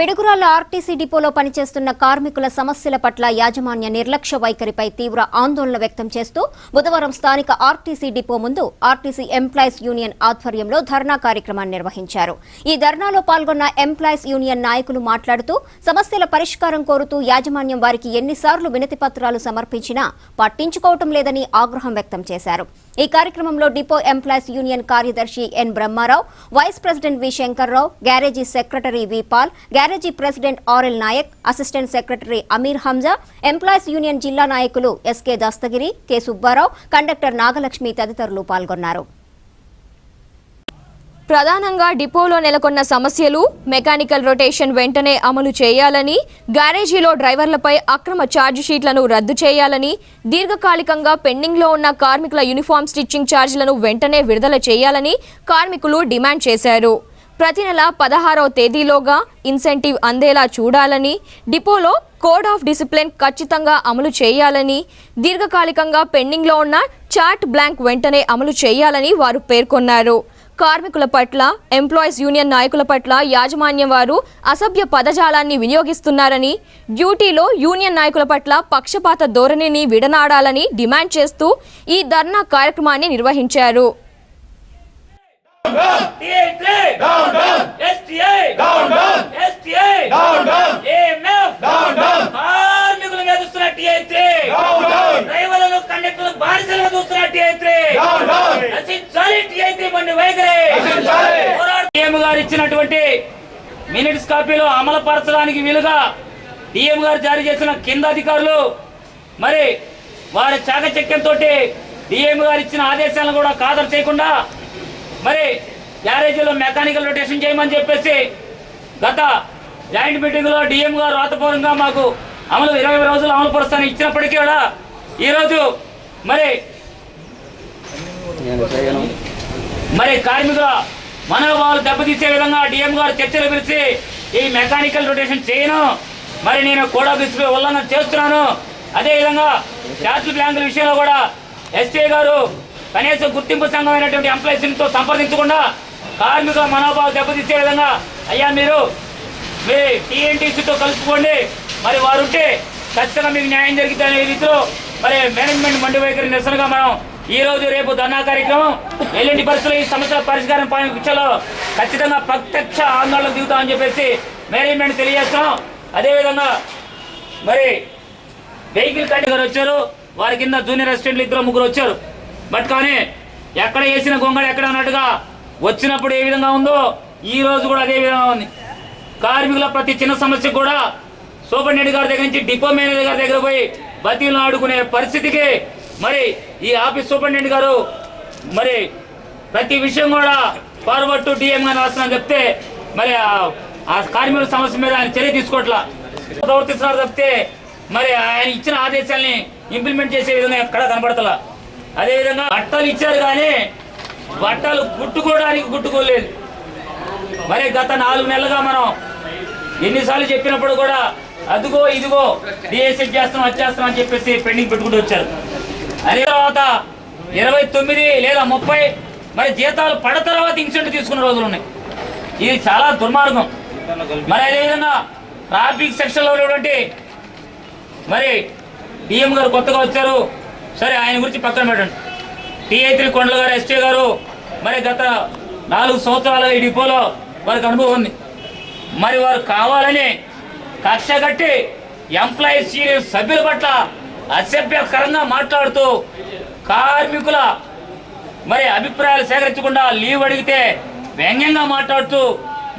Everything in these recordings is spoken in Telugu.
పెడుగురాల ఆర్టీసీ డిపోలో పనిచేస్తున్న కార్మికుల సమస్యల పట్ల యాజమాన్య నిర్లక్ష్య వైఖరిపై తీవ్ర ఆందోళన వ్యక్తం చేస్తూ బుధవారం స్థానిక ఆర్టీసీ డిపో ముందు ఆర్టీసీ ఎంప్లాయీస్ యూనియన్ ఆధ్వర్యంలో ధర్నా కార్యక్రమాన్ని నిర్వహించారు. ఈ ధర్నాలో పాల్గొన్న ఎంప్లాయీస్ యూనియన్ నాయకులు మాట్లాడుతూ సమస్యల పరిష్కారం కోరుతూ యాజమాన్యం వారికి ఎన్నిసార్లు వినతి పత్రాలు సమర్పించినా పట్టించుకోవటం లేదని ఆగ్రహం వ్యక్తం చేశారు. ఈ కార్యక్రమంలో డిపో ఎంప్లాయీస్ యూనియన్ కార్యదర్శి N Brahmarao vice president V Shankarrao garage secretary V Paul బ్యారేజీ president RL Nayak assistant secretary Ameer Hamza employees union జిల్లా నాయకులు SK Dastagiri K Subbarao conductor Nagalakshmi తదితరులు పాల్గొన్నారు. ప్రధానంగా డిపోలో నెలకొన్న సమస్యలు మెకానికల్ రొటేషన్ వెంటనే అమలు చేయాలని గ్యారేజీలో డ్రైవర్లపై అక్రమ ఛార్జ్ షీట్లను రద్దు చేయాలని దీర్ఘకాలికంగా పెండింగ్లో ఉన్న కార్మికుల యూనిఫామ్ స్టిచ్చింగ్ ఛార్జీలను వెంటనే విడుదల చేయాలని కార్మికులు డిమాండ్ చేశారు. ప్రతి నెల పదహారవ తేదీలోగా ఇన్సెంటివ్ అందేలా చూడాలని డిపోలో కోడ్ ఆఫ్ డిసిప్లిన్ ఖచ్చితంగా అమలు చేయాలని దీర్ఘకాలికంగా పెండింగ్లో ఉన్న చార్ట్ బ్లాంక్ వెంటనే అమలు చేయాలని వారు పేర్కొన్నారు. కార్మికుల పట్ల ఎంప్లాయీస్ యూనియన్ నాయకుల పట్ల యాజమాన్యం వారు అసభ్య పదజాలాన్ని వినియోగిస్తున్నారని డ్యూటీలో యూనియన్ నాయకుల పట్ల పక్షపాత ధోరణిని విడనాడాలని డిమాండ్ చేస్తూ ఈ ధర్నా కార్యక్రమాన్ని నిర్వహించారు. కార్మికులు చూస్తున్న TA3 down down. డ్రైవర్లను కండక్టర్లు బానిసలుగా చూస్తున్న TA3 down down. నశించాలి TA3 బండి వైఖరి. నశించాలి. డిఎం గారు ఇచ్చినటువంటి మినిట్స్ కాపీలో అమలు పరచడానికి వీలుగా డిఎం గారు జారీ చేసిన కింద అధికారులు మరి వారి చాకచక్యంతో డిఎం గారు ఇచ్చిన ఆదేశాలను కూడా ఖాతరు చేయకుండా మరి గ్యారేజీలో మెకానికల్ రొటేషన్ చేయమని చెప్పేసి గత జాయింట్ మీటింగ్లో డిఎం గారు రాతపూర్వంగా మాకు అమలు ఇరవై రోజులు అమలు పరుస్తాను ఇచ్చినప్పటికీ కూడా ఈరోజు మరి మరి కార్మికుల మనోభావాలు దెబ్బతీసే విధంగా డిఎం గారు చర్చలు పిలిచి ఈ మెకానికల్ రొటేషన్ చేయను. మరి నేను కూడా బిస్పీ ఉల్లంఘన చేస్తున్నాను. అదేవిధంగా చార్జ్ బ్యాంకుల విషయంలో కూడా ఎస్టీ గారు కనీసం గుర్తింపు సంఘం అయినటువంటి ఎంప్లాయీస్తో సంప్రదించకుండా కార్మిక మనోభావం దెబ్బతీసే విధంగా అయ్యా మీరు మీ టీఎన్టీసీతో కలుపుకోండి. మరి వారు ఉంటే ఖచ్చితంగా మీకు న్యాయం జరుగుతుంది అనే రీతిలో మరి మేనేజ్మెంట్ మండి వైఖరి నిరసనగా మనం ఈ రోజు రేపు ధర్నా కార్యక్రమం ఎల్లుండి పరిస్థితుల్లో ఈ సమస్యల పరిష్కారం పై విషయంలో ఖచ్చితంగా ప్రత్యక్ష ఆందోళన దిగుతామని చెప్పేసి మేనేజ్మెంట్ తెలియజేస్తాం అదేవిధంగా మరి వెహికల్ కండి గారు వచ్చారు. వారి కింద జూనియర్ అసిస్టెంట్లు ఇద్దరు ముగ్గురు వచ్చారు. బట్ కానీ ఎక్కడ వేసిన గొంగళ ఎక్కడ అన్నట్టుగా వచ్చినప్పుడు ఏ విధంగా ఉందో ఈ రోజు కూడా అదే విధంగా ఉంది. కార్మికుల ప్రతి చిన్న సమస్యకు కూడా సూపరింటెండెంట్ గారి దగ్గర నుంచి డిపో మేనేజర్ గారి దగ్గర పోయి బతీలు ఆడుకునే పరిస్థితికి మరి ఈ ఆఫీస్ సూపరింటెండెంట్ గారు మరి ప్రతి విషయం కూడా ఫార్వర్డ్ టు డిఎం గారు రాస్తున్నాను చెప్తే మరి ఆ- కార్మికుల సమస్య మీద ఆయన చర్య తీసుకోవట్లా. ప్రవర్తిస్తున్నారు చెప్తే మరి ఆయన ఇచ్చిన ఆదేశాల్ని ఇంప్లిమెంట్ చేసే విధంగా ఎక్కడా కనబడతలా అదేవిధంగా బట్టలు ఇచ్చారు కానీ బట్టలు గుట్టుకోవడానికి గుట్టుకోలేదు. మరి గత నాలుగు నెలలుగా మనం ఎన్నిసార్లు చెప్పినప్పుడు కూడా అదిగో ఇదిగో డిఎస్ఎస్ చేస్తాం వచ్చేస్తాం అని చెప్పేసి పెండింగ్ పెట్టుకుంటూ వచ్చారు. అదే తర్వాత ఇరవై తొమ్మిది లేదా ముప్పై మరి జీతాలు పడ తర్వాత ఇన్సెంట్ తీసుకున్న రోజులు ఉన్నాయి. ఇది చాలా దుర్మార్గం. మరి అదేవిధంగా ట్రాఫిక్ సెక్షన్లో ఉన్నటువంటి మరి డిఎం గారు కొత్తగా వచ్చారు. సరే ఆయన గురించి పక్కన పెట్టండి. టీఐత్రి కొండల గారు ఎస్టీ గారు మరి గత నాలుగు సంవత్సరాలు ఈ డిపోలో వారికి అనుభవం ఉంది. మరి వారు కావాలని కక్ష కట్టి ఎంప్లాయీస్ సీనియర్ సభ్యుల పట్ల అసభ్యకరంగా మాట్లాడుతూ కార్మికుల మరి అభిప్రాయాలు సేకరించకుండా లీవ్ అడిగితే వ్యంగ్యంగా మాట్లాడుతూ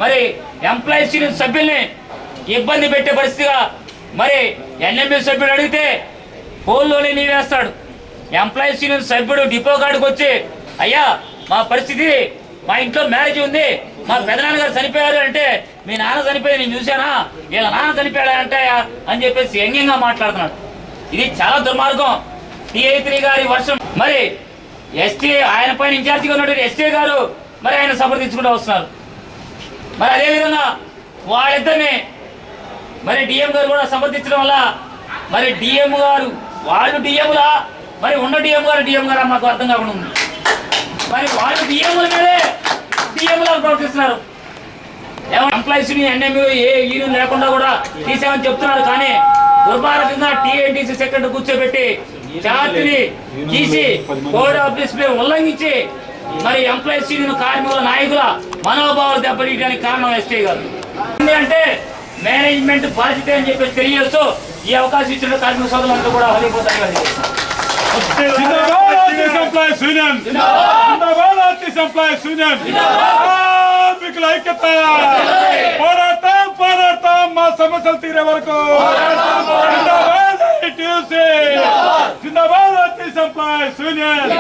మరి ఎంప్లాయీస్ యూనియన్ సభ్యుల్ని ఇబ్బంది పెట్టే పరిస్థితిగా మరి ఎన్ఎంఏ సభ్యుడు అడిగితే ఫోన్లోనే నీవేస్తాడు. ఎంప్లాయీస్ యూనియన్ సభ్యుడు డిపో కాడికి వచ్చి అయ్యా మా పరిస్థితి మా ఇంట్లో మ్యారేజ్ ఉంది మా పెదనాన్నగారు చనిపోయారు అంటే మీ నాన్న చనిపోయి నేను చూశానా? వీళ్ళ నాన్న చనిపోయాడు అంటే అని చెప్పేసి వ్యంగ్యంగా మాట్లాడుతున్నాడు. ఇది చాలా దుర్మార్గం. టిఐ త్రీ గారి వర్షం. మరి ఎస్టీ ఆయన పైన ఇన్ఛార్జిగా ఉన్నటువంటి ఎస్టీ గారు మరి ఆయన సమర్థించుకుంటూ వస్తున్నారు. మరి అదేవిధంగా వాళ్ళిద్దరిని మరి డిఎం గారు కూడా సమర్థించడం వల్ల మరి డిఎం గారు వాళ్ళు డిఎంలా మరి ఉన్న డిఎం గారు డిఎం గారు మాకు అర్థం కాకుండా ఉంది. మరి వాళ్ళు డిఎంల మీదే డిఎంలా ప్రవర్తిస్తున్నారు. ఎంప్లాయీస్ని ఎంప్లాయీస్ ఎన్ఎంయూ ఏ యూనియన్ లేకుండా కూడా తీసామని చెప్తున్నారు. కానీ దుర్మార్గంగా టీఎన్టీసీ సెక్రటరీ కూర్చోబెట్టి జాతిని తీసి కోడ్ ఆఫ్ డిసిప్లిన్ ఉల్లంఘించి మరి ఎంప్లాయీస్ యూనియన్ కార్మికుల నాయకుల మనోభావాలు దెబ్బతీయడానికి కారణం ఎస్టీ గారు. ఎందుకంటే అంటే మేనేజ్మెంట్ బాధ్యత అని చెప్పేసి తెలియజేస్తూ ఈ అవకాశం ఇచ్చిన కార్మిక సోదరులంతా కూడా హరిపోతారు జిందాబాద్ ఆర్టీసీ ఎంప్లాయీస్ యూనియన్ జిందాబాద్ ఆర్టీసీ ఎంప్లాయీస్ యూనియన్ కార్మికుల ఐక్యత పోరాటం పోరాటం మా సమస్యలు తీరే వరకు జిందాబాద్ ఐటీసీ జిందాబాద్ ఆర్టీసీ ఎంప్లాయీస్ యూనియన్